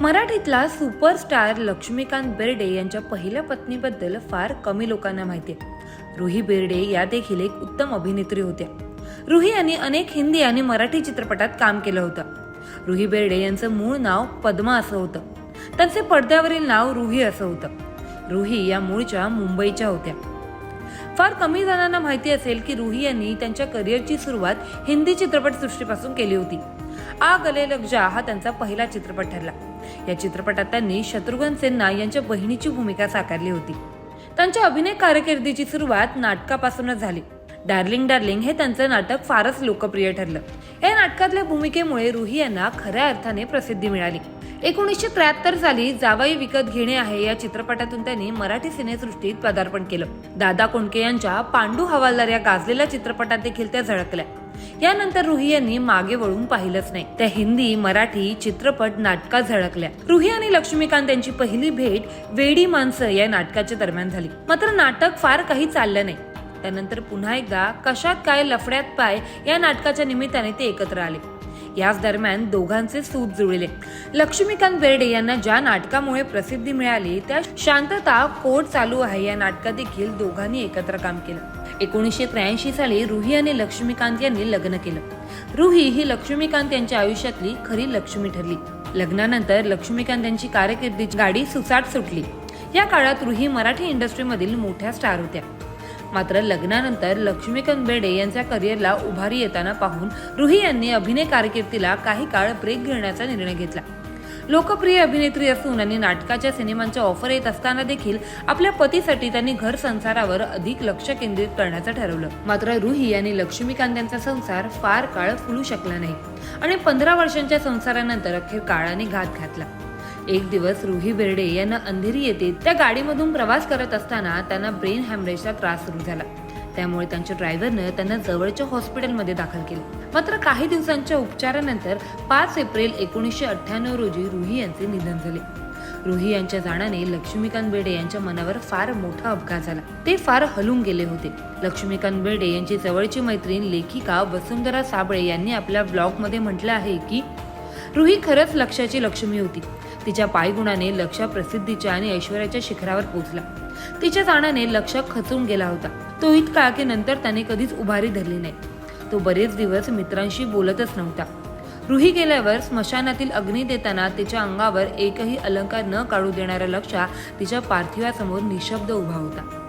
मराठीतला superstar Laxmikant Berde यांच्या पहिल्या पत्नीबद्दल फार कमी लोकांना माहिती आहे. रुही बेर्डे या देखील एक उत्तम अभिनेत्री होत्या. रुही यांनी अनेक हिंदी आणि मराठी चित्रपटात काम केलं होतं. रुही बेर्डे यांचं मूळ नाव पद्मा असं होतं. त्यांचे पडद्यावरील नाव रुही असं होतं. रुही या मूळच्या मुंबईच्या होत्या. फार कमी जणांना माहिती असेल की रुही यांनी त्यांच्या करिअरची सुरुवात हिंदी चित्रपटसृष्टीपासून केली होती. आ गले लग जा हा त्यांचा पहिला चित्रपट ठरला. या चित्रपटात त्यांनी शत्रुघ्न सिन्हा यांच्या बहिणीची भूमिका साकारली होती. त्यांच्या अभिनय कारकिर्दीची सुरुवात नाटकापासूनच झाली. डार्लिंग डार्लिंग हे त्यांचं नाटक फारच लोकप्रिय ठरलं. या नाटकातल्या भूमिकेमुळे रुही यांना खऱ्या अर्थाने प्रसिद्धी मिळाली. एकोणीसशे त्र्याहत्तर साली जावाई विकत घेणे आहे या चित्रपटातून त्यांनी मराठी सिनेसृष्टीत पदार्पण केलं. दादा कोंडके यांच्या पांडू हवालदार या गाजलेल्या चित्रपटात देखील त्या झळकल्या. यानंतर रुही यांनी मागे वळून पाहिलंच नाही. त्या हिंदी मराठी चित्रपट नाटकात झळकल्या. रुही आणि लक्ष्मीकांत यांची पहिली भेट वेडी माणसं या नाटकाच्या दरम्यान झाली. मात्र नाटक फार काही चाललं नाही. त्यानंतर पुन्हा एकदा कशात काय लफड्यात पाय या नाटकाच्या निमित्ताने ते एकत्र आले. याच दरम्यान दोघांचे सूत जुळले. लक्ष्मीकांत बेर्डे यांना ज्या नाटकामुळे प्रसिद्धी मिळाली त्या शांतता कोर्ट चालू आहे या नाटकात देखील दोघांनी एकत्र काम केलं. एकोणीसशे त्र्याऐंशी साली रुही आणि लक्ष्मीकांत यांनी लग्न केलं. रुही ही लक्ष्मीकांत यांच्या आयुष्यातली खरी लक्ष्मी ठरली. लग्नानंतर लक्ष्मीकांत यांची कारकिर्दीची गाडी सुसाट सुटली. या काळात रुही मराठी इंडस्ट्रीमधील मोठ्या स्टार होत्या. मात्र लग्नानंतर लक्ष्मीकांत बेडे यांच्या करिअरला उभारी येताना पाहून रुही यांनी अभिनय कारकिर्दीला काही काळ ब्रेक घेण्याचा निर्णय घेतला. लोकप्रिय अभिनेत्री असून आणि नाटकाच्या सिनेमांच्या ऑफर येत असताना देखील आपल्या पतीसाठी त्यांनी घर संसारावर अधिक लक्ष केंद्रित करण्याचं ठरवलं. मात्र रुही आणि लक्ष्मीकांत यांचा संसार फार काळ फुलू शकला नाही आणि पंधरा वर्षांच्या संसारानंतर अखेर काळाने घात घातला. एक दिवस रुही बेर्डे यांना अंधेरी येते. त्या गाडीमधून प्रवास करत असताना त्यांना ब्रेन हॅमरेजचा त्रास सुरू झाला. त्यामुळे त्यांच्या ड्रायव्हरनं त्यांना जवळच्या हॉस्पिटलमध्ये दाखल केले. मात्र काही दिवसांच्या उपचारानंतर पाच एप्रिल एकोणीसशे अठ्ठ्याण्णव रोजी रुही यांचे निधन झाले. रुही यांच्या जाण्याने लक्ष्मीकांत बेडे यांच्या मनावर फार मोठा अपघात झाला. ते फार हलून गेले होते. लक्ष्मीकांत बेडे यांची जवळची मैत्रीण लेखिका वसुंधरा साबळे यांनी आपल्या ब्लॉगमध्ये म्हटलं आहे की रुही खरंच लक्षाची लक्ष्मी होती. तिच्या पायगुणाने लक्ष प्रसिद्धीच्या आणि ऐश्वर्याच्या शिखरावर पोहोचला. तिच्या जाण्याने लक्ष खचून गेला होता. तो इतका की नंतर त्याने कधीच उभारी धरली नाही. तो बरेच दिवस मित्रांशी बोलतच नव्हता. रुही गेल्यावर स्मशानातील अग्नी देताना तिच्या अंगावर एकही अलंकार न काढू देणारा लक्षा तिच्या पार्थिवासमोर निशब्द उभा होता.